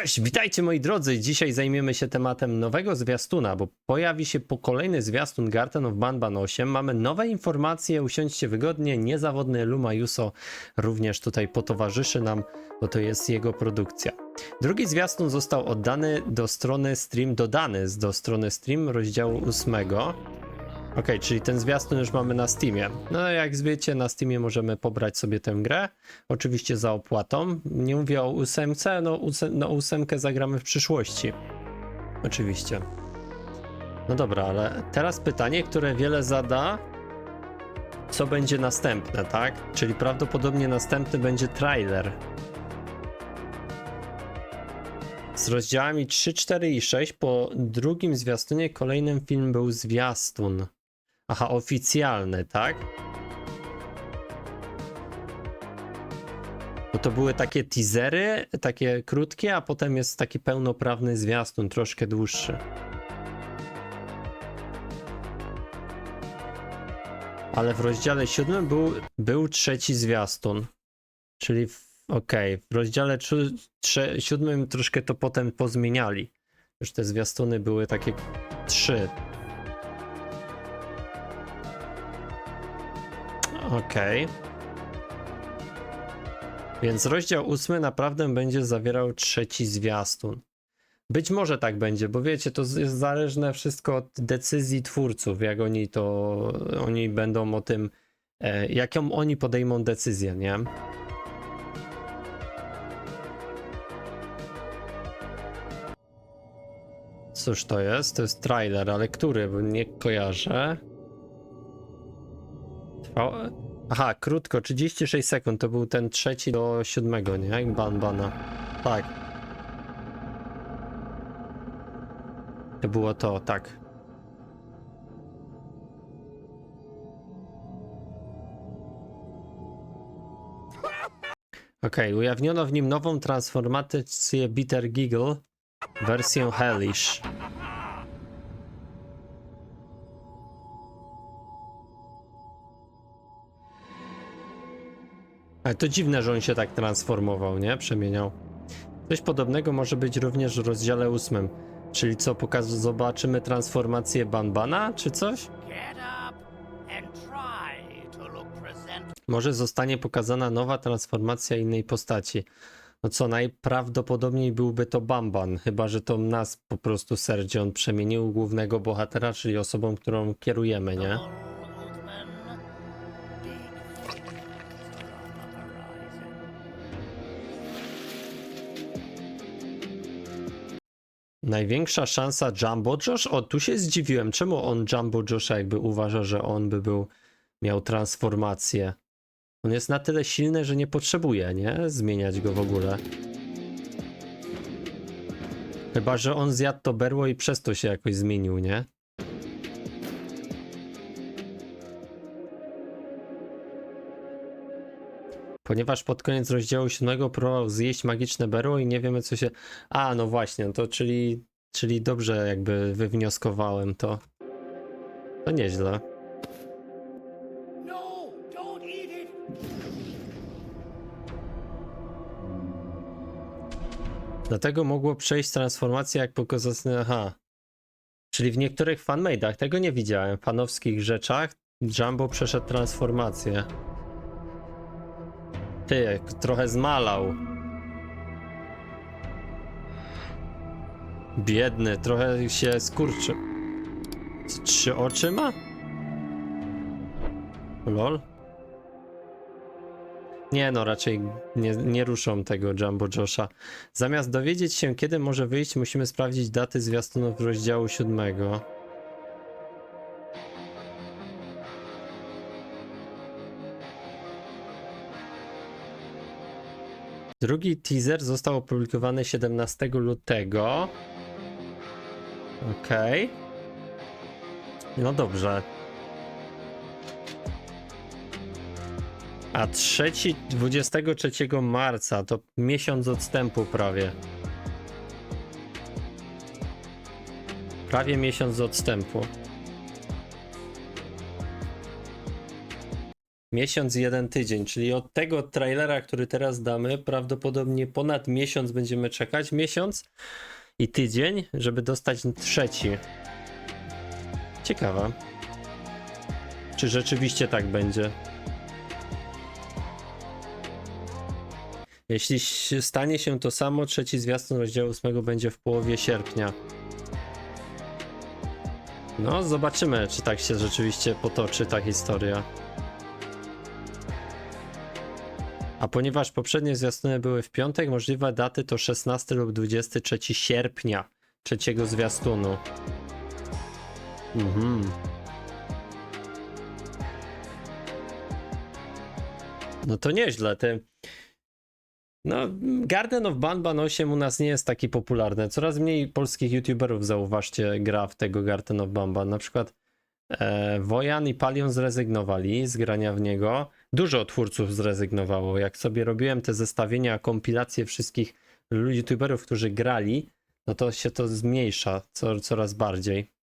Cześć, witajcie moi drodzy. Dzisiaj zajmiemy się tematem nowego zwiastuna, bo pojawi się po kolejny zwiastun Garten of Banban 8. Mamy nowe informacje, usiądźcie wygodnie. Niezawodny Luma Juso również tutaj potowarzyszy nam, bo to jest jego produkcja. Drugi zwiastun został oddany do strony Stream, dodany do strony Stream rozdziału 8. Ok, czyli ten zwiastun już mamy na Steamie. No jak wiecie, na Steamie możemy pobrać sobie tę grę, oczywiście za opłatą. Nie mówię o ósemce, no, ósem, no ósemkę zagramy w przyszłości. Oczywiście. No dobra, ale teraz pytanie, które wiele zada, co będzie następne, tak? Czyli prawdopodobnie następny będzie trailer. Z rozdziałami 3, 4 i 6 po drugim zwiastunie kolejnym film był zwiastun. Aha, oficjalny, tak? Bo to były takie teasery, takie krótkie, a potem jest taki pełnoprawny zwiastun, troszkę dłuższy. Ale w rozdziale siódmym był, był trzeci zwiastun. Czyli okej, w rozdziale trzy, siódmym troszkę to potem pozmieniali. Już te zwiastuny były takie trzy, Okej. Więc rozdział ósmy naprawdę będzie zawierał trzeci zwiastun. Być może tak będzie, bo wiecie, to jest zależne wszystko od decyzji twórców, jak oni to, oni będą o tym, e, jaką oni podejmą decyzję, nie? Cóż to jest? To jest trailer, ale który? Bo nie kojarzę. Trwał... Aha, krótko, 36 sekund, to był ten trzeci do siódmego, nie? Ban bana. Tak. To było to, tak. Okej, ujawniono w nim nową transformację Bitter Giggle, wersję Hellish. Ale to dziwne, że on się tak transformował, nie? Przemieniał. Coś podobnego może być również w rozdziale ósmym. Czyli co, pokaz zobaczymy transformację Banbana, czy coś? Może zostanie pokazana nowa transformacja innej postaci. No co, najprawdopodobniej byłby to Bamban, chyba że to nas po prostu Sergion przemienił głównego bohatera, czyli osobą, którą kierujemy, nie? Największa szansa Jumbo Josh? O, tu się zdziwiłem. Czemu on Jumbo Josha jakby uważa, że on by był, miał transformację? On jest na tyle silny, że nie potrzebuje, nie? Zmieniać go w ogóle. Chyba, że on zjadł to berło i przez to się jakoś zmienił, nie? Ponieważ pod koniec rozdziału 7 próbował zjeść magiczne berło i nie wiemy co się... A, no właśnie, to czyli, czyli dobrze jakby wywnioskowałem to. To nieźle. No. Dlatego mogło przejść transformację jak pokazane... Aha. Czyli w niektórych fanmade'ach, tego nie widziałem, fanowskich rzeczach Jumbo przeszedł transformację. Ty, jak trochę zmalał. Biedny, trochę się skurczy. Trzy oczy ma? Lol. Nie no, raczej nie, nie ruszą tego Jumbo Josha. Zamiast dowiedzieć się, kiedy może wyjść, musimy sprawdzić daty zwiastunów rozdziału siódmego. Drugi teaser został opublikowany 17 lutego. Okej. No dobrze. A trzeci 23 marca to miesiąc odstępu prawie. Prawie miesiąc odstępu. Miesiąc i jeden tydzień, czyli od tego trailera, który teraz damy, prawdopodobnie ponad miesiąc będziemy czekać. Miesiąc i tydzień, żeby dostać trzeci. Ciekawa. Czy rzeczywiście tak będzie? Jeśli stanie się to samo, trzeci zwiastun rozdziału 8 będzie w połowie sierpnia. No, zobaczymy, czy tak się rzeczywiście potoczy ta historia. A ponieważ poprzednie zwiastuny były w piątek, możliwe daty to 16 lub 23 sierpnia trzeciego zwiastunu. Mhm. No to nieźle. Te... No, Garden of Banban 8 u nas nie jest taki popularny. Coraz mniej polskich youtuberów, zauważcie, gra w tego Garden of Banban. Na przykład e, Wojan i Palion zrezygnowali z grania w niego. Dużo twórców zrezygnowało. Jak sobie robiłem te zestawienia, kompilacje wszystkich youtuberów, którzy grali, no to się to zmniejsza co, coraz bardziej.